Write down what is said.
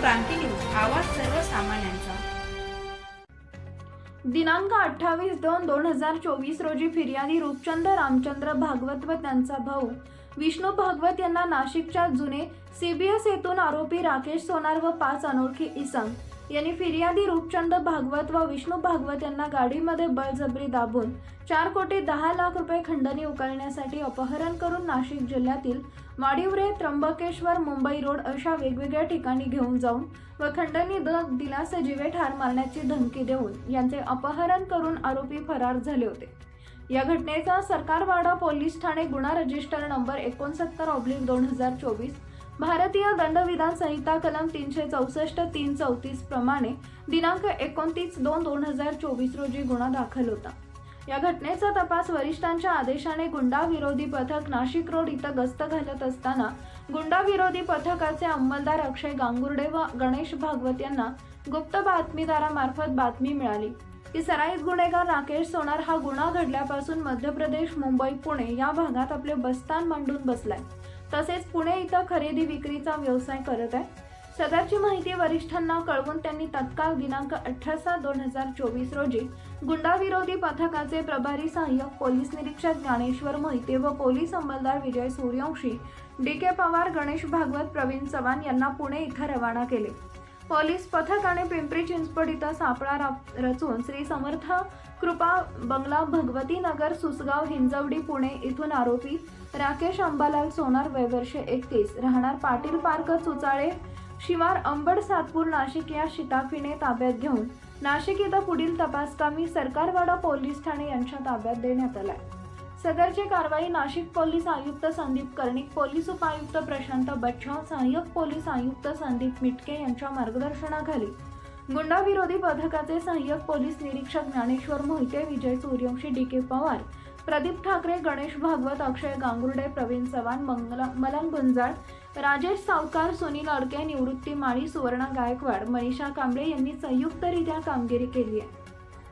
क्रांती news आवाज सर्वसामान्यांचा. दिनांक अठ्ठावीस दोन दोन हजार चोवीस रोजी फिर्यादी रूपचंद रामचंद्र भागवत व त्यांचा भाऊ विष्णू भागवत यांना नाशिकच्या जुने सीबीएस येथून आरोपी राकेश सोनार व पाच अनोळखी इसम यांनी फिर्यादी रूपचंद भागवत व विष्णू भागवत यांना गाडीमध्ये बळजबरी दाबून चार कोटी दहा लाख रुपये खंडणी उकळण्यासाठी अपहरण करून नाशिक जिल्ह्यातील माडिवरे त्र्यंबकेश्वर मुंबई रोड अशा वेगवेगळ्या ठिकाणी घेऊन जाऊन व खंडणी द दिलास जीवे ठार मारण्याची धमकी देऊन यांचे अपहरण करून आरोपी फरार झाले होते. या घटनेचा सरकारवाडा पोलीस ठाणे गुन्हा रजिस्टर नंबर एकोणसत्तर ऑब्लिक दोन हजार चोवीस भारतीय दंडविधान संहिता कलम तीनशे चौसष्ट तीन चौतीस प्रमाणे दिनांक एकोणतीस दोन दोन हजार चोवीस रोजी गुन्हा दाखल होता. या घटनेचा तपास वरिष्ठांच्या आदेशाने गुंडा विरोधी पथक नाशिक रोड इथं गस्त घालत असताना गुंडा विरोधी पथकाचे अंमलदार अक्षय गांगुर्डे व गणेश भागवत यांना गुप्त बातमीदारामार्फत बातमी मिळाली. की सराईत गुन्हेगार राकेश सोनार हा गुन्हा घडल्यापासून मध्य प्रदेश मुंबई पुणे या भागात आपले बस्तान मांडून बसलाय. तसेच पुणे इथं खरेदी विक्रीचा व्यवसाय करत आहे. सदरची माहिती वरिष्ठांना कळवून त्यांनी तत्काळ दिनांक अठरा सात दोन हजार चोवीस रोजी गुंडाविरोधी पथकाचे प्रभारी सहाय्यक पोलीस निरीक्षक ज्ञानेश्वर मोहिते व पोलीस अंमलदार विजय सूर्यवंशी डी के पवार गणेश भागवत प्रवीण चव्हाण यांना पुणे इथं रवाना केले. पोलीस पथक आणि पिंपरी चिंचवड इथं सापळा रचून श्री समर्थ कृपा बंगला भगवती नगर सुसगाव हिंजवडी पुणे इथून आरोपी राकेश अंबालाल सोनार वय वर्ष एकतीस राहणार पाटील पार्क चुचाळे शिवार अंबड सातपूर नाशिक या शिताफीने ताब्यात घेऊन नाशिक इथं पुढील तपासकामी सरकारवाडा पोलीस ठाणे यांच्या ताब्यात देण्यात आलाय. सदरची कारवाई नाशिक पोलीस आयुक्त संदीप कर्णिक पोलीस उपायुक्त प्रशांत बच्छा सहाय्यक पोलीस आयुक्त संदीप मिटके यांच्या मार्गदर्शनाखाली. गुंडाविरोधी पथकाचे सहाय्यक पोलीस निरीक्षक ज्ञानेश्वर मोहिते विजय सूर्यवंशी डी के पवार प्रदीप ठाकरे गणेश भागवत अक्षय गांगुर्डे प्रवीण चव्हाण मंगला मलंग गुंजाळ राजेश सावकार सुनील अडके निवृत्ती माळी सुवर्णा गायकवाड मनीषा कांबळे यांनी संयुक्तरित्या कामगिरी केली आहे.